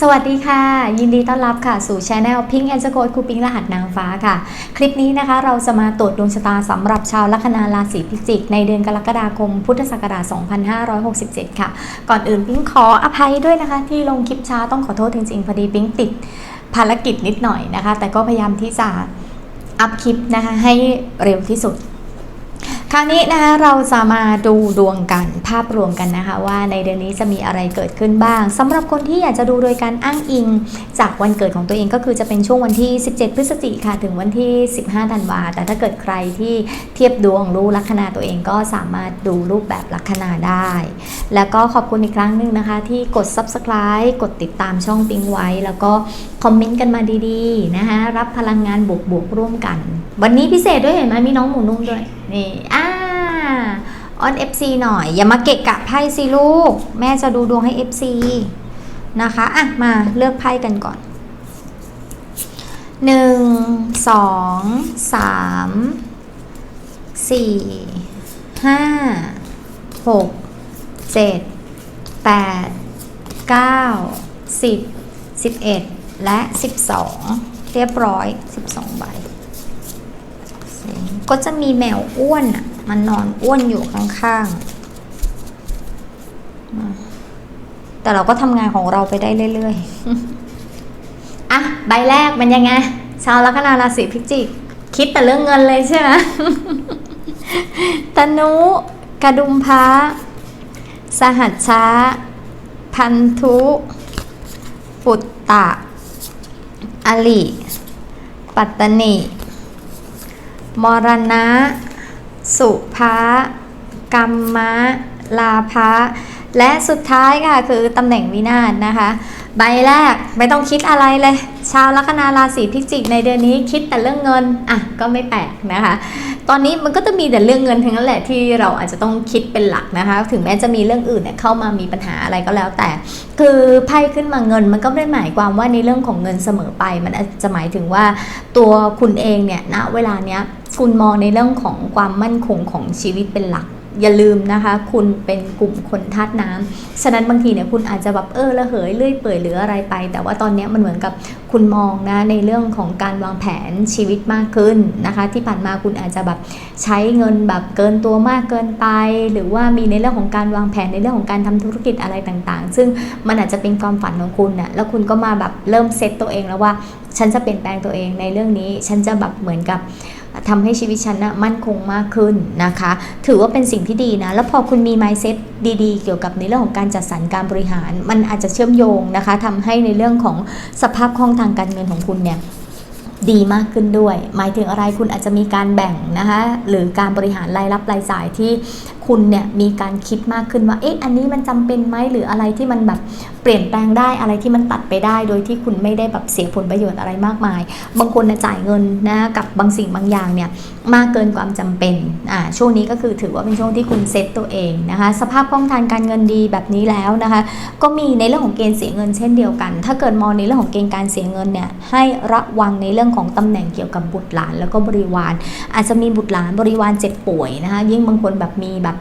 สวัสดีค่ะ ยินดีต้อนรับค่ะ สู่ช anel Pink and s c o ครูปิงรหัสนางฟ้าค่ะ คลิปนี้นะคะเราจะมาตรวจดวงชะตาสำหรับชาวลัคนาราศีพิจิก ในเดือนกรกฎาคม พุทธศักราช 2567 ค่ะ ก่อนอื่นปิงขออภัยด้วยนะคะ ที่ลงคลิปช้าต้องขอโทษจริงๆ พอดีปิงติดภารกิจนิดหน่อยนะคะ แต่ก็พยายามที่จะอัพคลิปนะคะให้เร็วที่สุด คราวนี้นะคะเราจะมาดูดวงกันภาพรวมกันนะคะว่าในเดือนนี้จะมีอะไรเกิดขึ้นบ้างสำหรับคนที่อยากจะดูโดยการอ้างอิง จากวันเกิดของตัวเองก็คือจะเป็นช่วงวันที่ 17 พฤศจิกาถึงวันที่ 15ธันวาแต่ถ้าเกิดใครที่เทียบดวงรู้ลัคนาตัวเองก็สามารถดูรูปแบบลัคนาได้ แล้วก็ขอบคุณอีกครั้งหนึ่งนะคะ ที่กด subscribe กดติดตามช่องปิงไว้ แล้วก็คอมเมนต์กันมาดีๆนะคะรับพลังงานบวกๆร่วมกัน วันนี้พิเศษด้วยเห็นไหมมีน้องหมูนุ่มด้วยนี่อ่าออน FC หน่อย อย่ามาเกะกะไพ่สิลูก แม่จะดูดวงให้ FC นะคะ อะ มาเลือกไพ่กันก่อนหนึ่งสองสามสี่ห้าหกเจ็ดแปดเก้าสิบสิบเอ็ดและสิบสองเรียบร้อยสิบสองใบ ก็จะมีแมวอ้วนอะมันนอนอ้วนอยู่ข้างๆ แต่เราก็ทำงานของเราไปได้เรื่อยๆ อะ ใบแรกมันยังไง ชาวลัคนาราศีพิจิก คิดแต่เรื่องเงินเลยใช่ไหมตนุกระดุมพระสหัชชะพันธุ ปุตตะ อลิ ปัตตนิ มรณะ สุภะกรรมะ ลาภะและสุดท้ายค่ะคือตำแหน่งวินาศนะคะ ใบแรกไม่ต้องคิดอะไรเลย ชาวลัคนาราศีพิจิกในเดือนนี้คิดแต่เรื่องเงิน อะ ก็ไม่แปลกนะคะ ตอนนี้มันก็จะมีแต่เรื่องเงินทั้งนั้นแหละที่เราอาจจะต้องคิดเป็นหลักนะคะ ถึงแม้จะมีเรื่องอื่นเนี่ยเข้ามามีปัญหาอะไรก็แล้วแต่ คือไพ่ขึ้นมาเงิน มันก็ไม่ได้หมายความว่าในเรื่องของเงินเสมอไป มันอาจจะหมายถึงว่าตัวคุณเองเนี่ยณเวลาเนี้ยคุณมองในเรื่องของความมั่นคงของชีวิตเป็นหลัก อย่าลืมนะคะ คุณเป็นกลุ่มคนธาตุน้ำฉะนั้นบางทีเนี่ยคุณอาจจะแบบเออระเหยเลื่อยเปื่อยหรืออะไรไป แต่ว่าตอนนี้มันเหมือนกับคุณมองนะในเรื่องของการวางแผนชีวิตมากขึ้นนะคะ ที่ผ่านมาคุณอาจจะแบบใช้เงินแบบเกินตัวมากเกินไป หรือว่ามีในเรื่องของการวางแผนในเรื่องของการทำธุรกิจอะไรต่างๆ ซึ่งมันอาจจะเป็นความฝันของคุณนะ่ะแล้วคุณก็มาแบบเริ่มเซตตัวเองแล้วว่า ฉันจะเปลี่ยนแปลงตัวเองในเรื่องนี้ ฉันจะแบบเหมือนกับ ทำให้ชีวิตฉันนะมั่นคงมากขึ้นนะคะ ถือว่าเป็นสิ่งที่ดีนะ แล้วพอคุณมี mindset ดีๆ เกี่ยวกับในเรื่องของการจัดสรรการบริหาร มันอาจจะเชื่อมโยงนะคะทำให้ในเรื่องของสภาพคล่องทางการเงินของคุณเนี่ยดีมากขึ้นด้วย หมายถึงอะไรคุณอาจจะมีการแบ่งนะคะหรือการบริหารรายรับรายจ่ายที่ คุณเนี่ยมีการคิดมากขึ้นว่า เอ๊ะ อันนี้มันจำเป็นไหมหรืออะไรที่มันแบบเปลี่ยนแปลงได้อะไรที่มันตัดไปได้ โดยที่คุณไม่ได้แบบเสียผลประโยชน์อะไรมากมาย บางคนนะจ่ายเงินนะกับบางสิ่งบางอย่างเนี่ยมากเกินความจำเป็น อ่า ช่วงนี้ก็คือถือว่าเป็นช่วงที่คุณเซ็ตตัวเองนะคะ สภาพคล่องทางการเงินดีแบบนี้แล้วนะคะ ก็มีในเรื่องของเกณฑ์เสียเงินเช่นเดียวกัน ถ้าเกิดมองในเรื่องของเกณฑ์การเสียเงินเนี่ย ให้ระวังในเรื่องของตำแหน่งเกี่ยวกับบุตรหลาน แล้วก็บริวาร อาจจะมีบุตรหลานบริวารเจ็บป่วยนะคะ ยิ่งบางคนแบบมีแบบ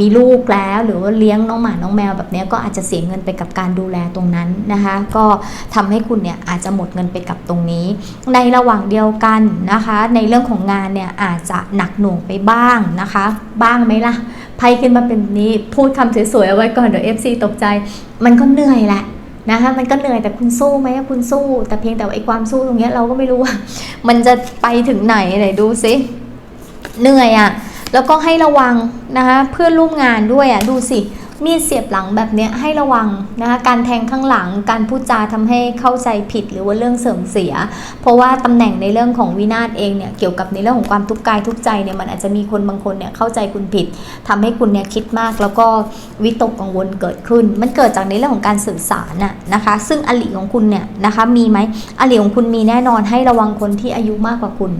มีลูกแล้วหรือว่าเลี้ยงน้องหมาน้องแมวแบบนี้ก็อาจจะเสียเงินไปกับการดูแลตรงนั้นนะคะ ก็ทำให้คุณเนี่ยอาจจะหมดเงินไปกับตรงนี้ ในระหว่างเดียวกันนะคะ ในเรื่องของงานเนี่ยอาจจะหนักหน่วงไปบ้างนะคะ บ้างไหมล่ะไพ่ขึ้นมาเป็นนี้พูดคำสวยๆเอาไว้ก่อนเดี๋ยว FC ตกใจ มันก็เหนื่อยแหละนะคะมันก็เหนื่อยแต่คุณสู้ไหมคุณสู้ แต่เพียงแต่ไอ้ความสู้ตรงนี้เราก็ไม่รู้ว่า มันจะไปถึงไหนไหนดูซิเหนื่อยอะ่ะ แล้วก็ให้ระวังนะคะเพื่อนร่วมงานด้วยอะ่ะดูสิมีดเสียบหลังแบบนี้ให้ระวังนะคะการแทงข้างหลังการพูดจาทำให้เข้าใจผิดหรือว่าเรื่องเสื่อมเสีย เพราะว่าตำแหน่งในเรื่องของวินาศเองเนี่ยเกี่ยวกับในเรื่องของความทุกข์กายทุกใจเนี่ยมันอาจจะมีคนบางคนเนี่ยเข้าใจคุณผิดทำให้คุณเนี่ยคิดมาก แล้วก็วิตกกังวลเกิดขึ้น มันเกิดจากในเรื่องของการสื่อสารน่ะนะคะ ซึ่งอลิของคุณเนี่ยนะคะมีไหมอลิของคุณมีแน่นอนให้ระวังคนที่อายุมากกว่าคุณ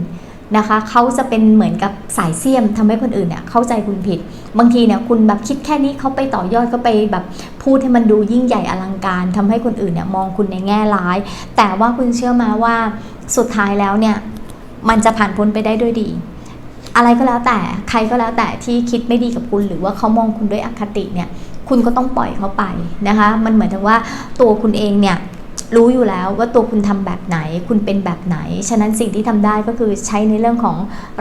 นะคะเขาจะเป็นเหมือนกับสายเสี้ยมทำให้คนอื่นเนี่ยเข้าใจคุณผิด บางทีเนี่ยคุณแบบคิดแค่นี้เขาไปต่อยอดก็ไปแบบพูดให้มันดูยิ่งใหญ่อลังการทำให้คนอื่นเนี่ยมองคุณในแง่ร้าย แต่ว่าคุณเชื่อมาว่าสุดท้ายแล้วเนี่ยมันจะผ่านพ้นไปได้ด้วยดี อะไรก็แล้วแต่ใครก็แล้วแต่ที่คิดไม่ดีกับคุณหรือว่าเขามองคุณด้วยอคติเนี่ยคุณก็ต้องปล่อยเขาไปนะคะ มันเหมือนกับว่าตัวคุณเองเนี่ย รู้อยู่แล้วว่าตัวคุณทำแบบไหน คุณเป็นแบบไหน ฉะนั้นสิ่งที่ทำได้ก็คือใช้ในเรื่องของ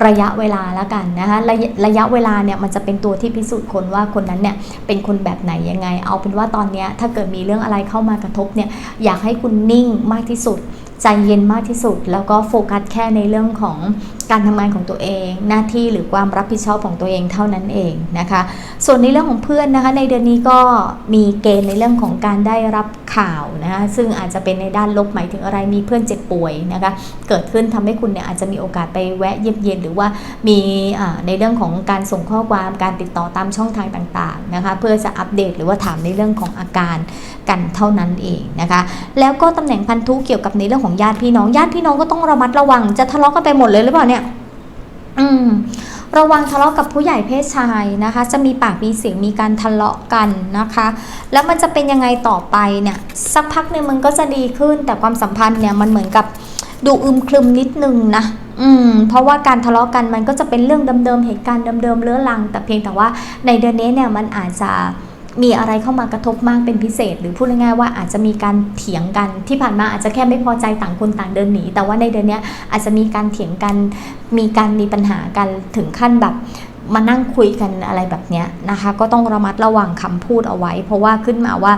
ระยะเวลาแล้วกันนะคะระยะระยะเวลาเนี่ยมันจะเป็นตัวที่พิสูจน์คนว่าคนนั้นเนี่ยเป็นคนแบบไหนยังไง เอาเป็นว่าตอนนี้ถ้าเกิดมีเรื่องอะไรเข้ามากระทบเนี่ยอยากให้คุณนิ่งมากที่สุด ใจเย็นมากที่สุด แล้วก็โฟกัสแค่ในเรื่องของการทำงานของตัวเอง หน้าที่หรือความรับผิดชอบของตัวเองเท่านั้นเองนะคะ ส่วนในเรื่องของเพื่อนนะคะ ในเดือนนี้ก็มีเกณฑ์ในเรื่องของการได้รับข่าวนะคะซึ่งอาจจะเป็นในด้านลบหมายถึงอะไรมีเพื่อนเจ็บป่วยนะคะเกิดขึ้นทำให้คุณเนี่ยอาจจะมีโอกาสไปแวะเยี่ยมเยียนหรือว่ามีในเรื่องของการส่งข้อความการติดต่อตามช่องทางต่างๆนะคะเพื่อจะอัปเดตหรือว่าถามในเรื่องของอาการกันเท่านั้นเองนะคะแล้วก็ตำแหน่งพันธุเกี่ยวกับในเรื่องของญาติพี่น้องญาติพี่น้องก็ต้องระมัดระวัง จะทะเลาะกันไปหมดเลยหรือเปล่าเนี่ย อืมระวังทะเลาะกับผู้ใหญ่เพศชายนะคะ จะมีปากมีเสียงมีการทะเลาะกันนะคะ แล้วมันจะเป็นยังไงต่อไปเนี่ย สักพักหนึ่งมันก็จะดีขึ้น แต่ความสัมพันธ์เนี่ยมันเหมือนกับดูอึมครึมนิดนึงนะอืมเพราะว่าการทะเลาะกันมันก็จะเป็นเรื่องเดิมๆเหตุการณ์เดิมๆเรื้อรัง แต่เพียงแต่ว่าในเดือนนี้เนี่ยมันอาจจะ มีอะไรเข้ามากระทบมากเป็นพิเศษ หรือพูดง่ายๆว่าอาจจะมีการเถียงกันที่ผ่านมาอาจจะแค่ไม่พอใจต่างคนต่างเดินหนีแต่ว่าในเดือนนี้อาจจะมีการเถียงกันมีการมีปัญหากันถึงขั้นแบบ มานั่งคุยกันอะไรแบบเนี้ยนะคะ ก็ต้องระมัดระวังคำพูดเอาไว้ เพราะว่าขึ้นมาว่า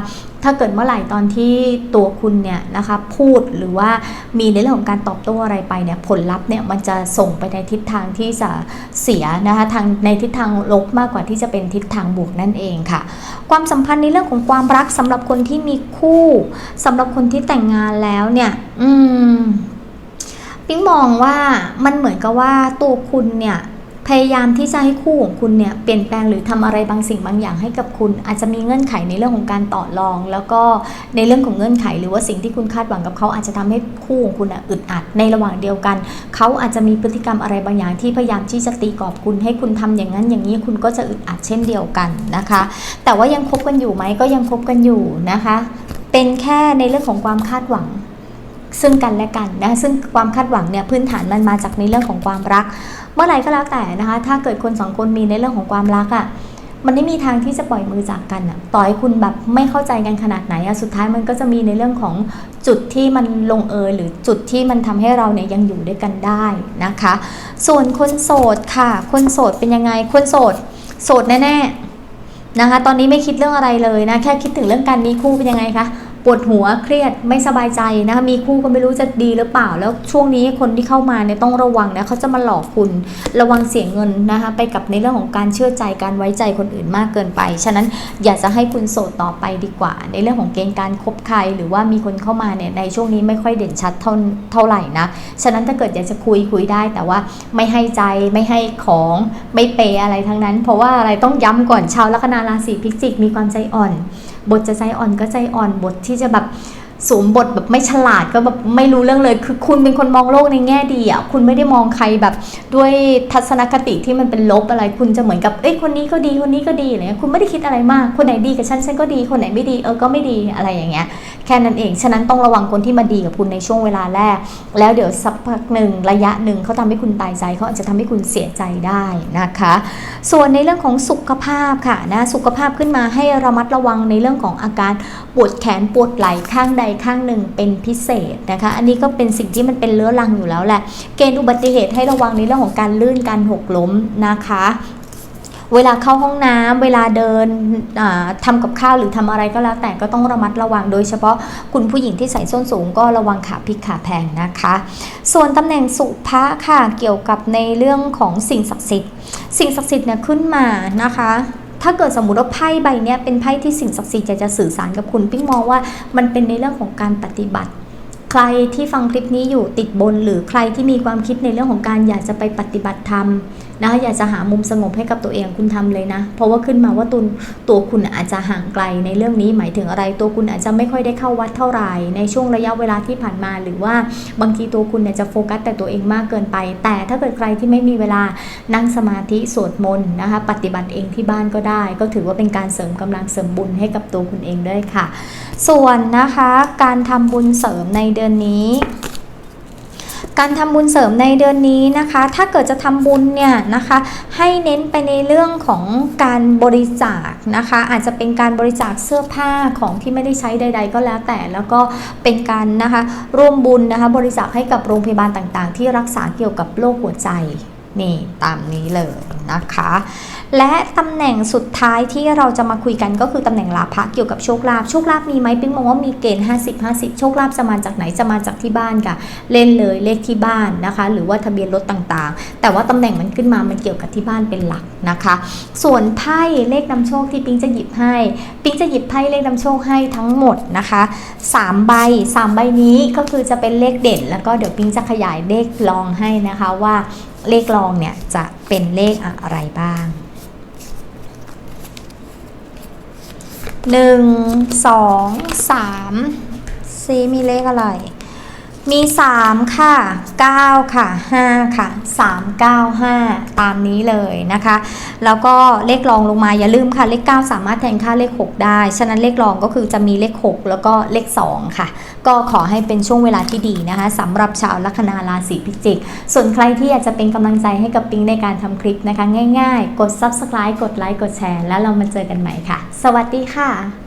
ถ้าเกิดเมื่อไหร่ตอนที่ตัวคุณเนี่ยนะคะพูดหรือว่ามีในเรื่องของการตอบโต้อะไรไปเนี่ยผลลัพธ์เนี่ยมันจะส่งไปในทิศทางที่จะเสียนะคะทางในทิศทางลบมากกว่าที่จะเป็นทิศทางบวกนั่นเองค่ะ ความสัมพันธ์ในเรื่องของความรักสำหรับคนที่มีคู่สำหรับคนที่แต่งงานแล้วเนี่ยอืมปิ๊งมองว่ามันเหมือนกับว่าตัวคุณเนี่ย พยายามที่จะให้คู่ของคุณเนี่ยเปลี่ยนแปลงหรือทำอะไรบางสิ่งบางอย่างให้กับคุณ อาจจะมีเงื่อนไขในเรื่องของการต่อรอง แล้วก็ในเรื่องของเงื่อนไข หรือว่าสิ่งที่คุณคาดหวังกับเขาอาจจะทำให้คู่ของคุณอะอึดอัดในระหว่างเดียวกัน เขาอาจจะมีพฤติกรรมอะไรบางอย่างที่พยายามที่จะตีกรอบคุณ ให้คุณทำอย่างนั้นอย่างนี้คุณก็จะอึดอัดเช่นเดียวกันนะคะ แต่ว่ายังคบกันอยู่ไหมก็ยังคบกันอยู่นะคะ เป็นแค่ในเรื่องของความคาดหวัง ซึ่งกันและกันนะซึ่งความคาดหวังเนี่ยพื้นฐานมันมาจากในเรื่องของความรัก เมื่อไหร่ก็แล้วแต่นะคะ ถ้าเกิดคนสองคนมีในเรื่องของความรักอะ่ะมันไม่มีทางที่จะปล่อยมือจากกันอะ่ะต่อให้คุณแบบไม่เข้าใจกันขนาดไหนอะสุดท้ายมันก็จะมีในเรื่องของจุดที่มันลงเอยหรือจุดที่มันทำให้เราเนี่ยยังอยู่ด้วยกันได้นะคะ ส่วนคนโสดค่ะ คนโสดเป็นยังไง คนโสด โสดแน่ๆนะคะ ตอนนี้ไม่คิดเรื่องอะไรเลยนะ แค่คิดถึงเรื่องการมีคู่เป็นยังไงคะ ปวดหัวเครียดไม่สบายใจนะคะมีคู่ก็ไม่รู้จะดีหรือเปล่า แล้วช่วงนี้คนที่เข้ามาเนี่ยต้องระวังนะเขาจะมาหลอกคุณระวังเสียเงินนะคะไปกับในเรื่องของการเชื่อใจการไว้ใจคนอื่นมากเกินไป ฉะนั้นอยากจะให้คุณโสดต่อไปดีกว่า ในเรื่องของเกณฑ์การคบใคร หรือว่ามีคนเข้ามาเนี่ยในช่วงนี้ไม่ค่อยเด่นชัดเท่าเท่าไหร่นะฉะนั้นถ้าเกิดอยากจะคุยคุยได้ แต่ว่าไม่ให้ใจไม่ให้ของไม่เปยอะไรทั้งนั้น เพราะว่าอะไรต้องย้ำก่อนชาวลัคนาราศีพิจิกมีความใจอ่อนบทจะใจอ่อนก็ใจอ่อนบทที่จะแบบ สวมบทแบบไม่ฉลาดก็แบบไม่รู้เรื่องเลย คือคุณเป็นคนมองโลกในแง่ดีอะคุณไม่ได้มองใครแบบด้วยทัศนคติที่มันเป็นลบอะไร คุณจะเหมือนกับเอ้ยคนนี้ก็ดีคนนี้ก็ดีอะไรเงี้ยคุณไม่ได้คิดอะไรมาก คนไหนดีกับฉันฉันก็ดีคนไหนไม่ดีเออก็ไม่ดีอะไรอย่างเงี้ยแค่นั้นเองฉะนั้นต้องระวังคนที่มาดีกับคุณในช่วงเวลาแรก แล้วเดี๋ยวสักพักหนึ่งระยะหนึ่งเขาทำให้คุณตายใจเขาอาจจะทำให้คุณเสียใจได้นะคะ ส่วนในเรื่องของสุขภาพค่ะนะสุขภาพขึ้นมาให้ระมัดระวังในเรื่องของอาการปวดแขนปวดไหล่ข้างใดข้างหนึ่งเป็นพิเศษนะคะ อันนี้ก็เป็นสิ่งที่มันเป็นเรื้อรังอยู่แล้วแหละ เกณฑ์อุบัติเหตุให้ระวังในเรื่องของการลื่นการหกล้มนะคะเวลาเข้าห้องน้ำเวลาเดินอ่าทำกับข้าวหรือทำอะไรก็แล้วแต่ก็ต้องระมัดระวังโดยเฉพาะคุณผู้หญิงที่ใส่ส้นสูงก็ระวังขาพิกขาแพงนะคะ ส่วนตำแหน่งสุภะค่ะเกี่ยวกับในเรื่องของสิ่งศักดิ์สิทธิ์ สิ่งศักดิ์สิทธิ์เนี่ยขึ้นมานะคะ ถ้าเกิดสมมติว่าไพ่ใบนี้เป็นไพ่ที่สิ่งศักดิ์สิทธิ์จะสื่อสารกับคุณปิ๊งมองว่ามันเป็นในเรื่องของการปฏิบัติ ใครที่ฟังคลิปนี้อยู่ติดบน หรือใครที่มีความคิดในเรื่องของการอยากจะไปปฏิบัติธรรม นะคะอยากจะหามุมสงบให้กับตัวเองคุณทำเลยนะ เพราะว่าขึ้นมาว่าตุนตัวคุณอาจจะห่างไกลในเรื่องนี้หมายถึงอะไร ตัวคุณอาจจะไม่ค่อยได้เข้าวัดเท่าไหร่ ในช่วงระยะเวลาที่ผ่านมา หรือว่าบางทีตัวคุณเนี่ยจะโฟกัสแต่ตัวเองมากเกินไป แต่ถ้าเกิดใครที่ไม่มีเวลานั่งสมาธิสวดมนต์นะคะปฏิบัติเองที่บ้านก็ได้ ก็ถือว่าเป็นการเสริมกำลังเสริมบุญให้กับตัวคุณเองด้วยค่ะ ส่วนนะคะการทำบุญเสริมในเดือนนี้ การทำบุญเสริมในเดือนนี้นะคะ ถ้าเกิดจะทำบุญเนี่ยนะคะ ให้เน้นไปในเรื่องของการบริจาคนะคะ อาจจะเป็นการบริจาคเสื้อผ้าของที่ไม่ได้ใช้ใด ๆ ก็แล้วแต่แล้วก็เป็นการนะคะร่วมบุญนะคะ บริจาคให้กับโรงพยาบาลต่างๆ ที่รักษาเกี่ยวกับโรคหัวใจนี่ตามนี้เลย นะคะ และตำแหน่งสุดท้ายที่เราจะมาคุยกันก็คือตำแหน่งลาภะเกี่ยวกับโชคลาภโชคลาภมีไหมปิ๊งมองว่ามีเกณฑ์ 50 50 โชคลาภจะมาจากไหนจะมาจากที่บ้านค่ะ เล่นเลยเลขที่บ้านนะคะ หรือว่าทะเบียนรถต่างๆ แต่ว่าตำแหน่งมันขึ้นมามันเกี่ยวกับที่บ้านเป็นหลักนะคะ ส่วนไพ่เลขนำโชคที่ปิ๊งจะหยิบให้ ปิ๊งจะหยิบไพ่เลขนำโชคให้ทั้งหมดนะคะ3ใบ3ใบนี้ก็คือจะเป็นเลขเด่น แล้วก็เดี๋ยวปิ๊งจะขยายเลขรองให้นะคะว่า เลขรองเนี่ยจะเป็นเลขอะไรบ้างหนึ่งสองสามซีมีเลขอะไร มีสามค่ะเก้าค่ะห้าค่ะสามเก้าห้าตามนี้เลยนะคะ แล้วก็เลขรองลงมาอย่าลืมค่ะ เลข 9 สามารถแทนค่าเลข 6 ได้ ฉะนั้นเลขรองก็คือจะมีเลข 6 แล้วก็เลข 2 ค่ะ ก็ขอให้เป็นช่วงเวลาที่ดีนะคะสำหรับชาวลัคนาราศีพิจิก ส่วนใครที่อยากจะเป็นกำลังใจให้กับปิงในการทำคลิปนะคะ ง่าย ๆ กด subscribe กดไลค์กดแชร์ แล้วเรามาเจอกันใหม่ค่ะ สวัสดีค่ะ